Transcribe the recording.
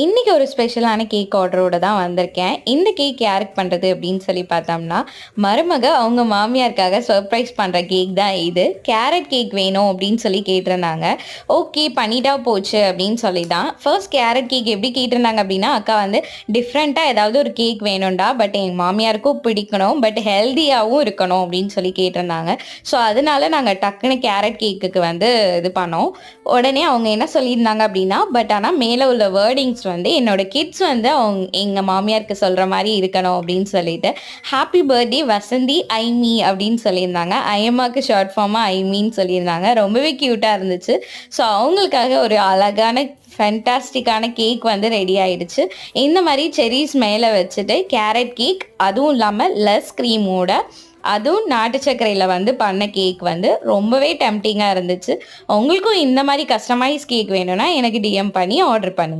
இன்றைக்கி ஒரு ஸ்பெஷலான கேக் ஆர்டரோட தான் வந்திருக்கேன். இந்த கேக் யாருக்கு பண்ணுறது அப்படின்னு சொல்லி பார்த்தோம்னா மருமக அவங்க மாமியாருக்காக சர்ப்ரைஸ் பண்ணுற கேக் தான் இது. கேரட் கேக் வேணும் அப்படின்னு சொல்லி கேட்டிருந்தாங்க. ஓகே பண்ணிட்டா போச்சு அப்படின்னு சொல்லி தான். ஃபர்ஸ்ட் கேரட் கேக் எப்படி கேட்டிருந்தாங்க அப்படின்னா அக்கா வந்து டிஃப்ரெண்ட்டாக ஏதாவது ஒரு கேக் வேணும்டா பட் எங்கள் மாமியாருக்கும் பிடிக்கணும் பட் ஹெல்த்தியாகவும் இருக்கணும் அப்படின்னு சொல்லி கேட்டிருந்தாங்க. ஸோ அதனால நாங்கள் டக்குன்னு கேரட் கேக்குக்கு வந்து இது பண்ணோம். உடனே அவங்க என்ன சொல்லியிருந்தாங்க அப்படின்னா பட் ஆனால் மேலே உள்ள வேர்டிங்ஸ் வந்து என்னோட கிட்ஸ் வந்து அவங்க எங்கள் மாமியாருக்கு சொல்கிற மாதிரி இருக்கணும் அப்படின்னு சொல்லிட்டு ஹாப்பி பர்த்டே வசந்தி ஐமி அப்படின்னு சொல்லியிருந்தாங்க. ஐயம்மாக்கு ஷார்ட் ஃபார்மாக ஐமின்னு சொல்லியிருந்தாங்க. ரொம்பவே க்யூட்டாக இருந்துச்சு. ஸோ அவங்களுக்காக ஒரு அழகான ஃபென்டாஸ்டிக்கான கேக் வந்து ரெடி ஆயிடுச்சு. இந்த மாதிரி செரிஸ் மேலே வச்சுட்டு கேரட் கேக் அதுவும் இல்லாமல் லெஸ் க்ரீமோட அதுவும் நாட்டு சர்க்கரையில் வந்து பண்ண கேக் வந்து ரொம்பவே டெம்டிங்காக இருந்துச்சு. உங்களுக்கும் இந்த மாதிரி கஸ்டமைஸ் கேக் வேணும்னா எனக்கு டிஎம் பண்ணி ஆர்டர் பண்ணுங்க.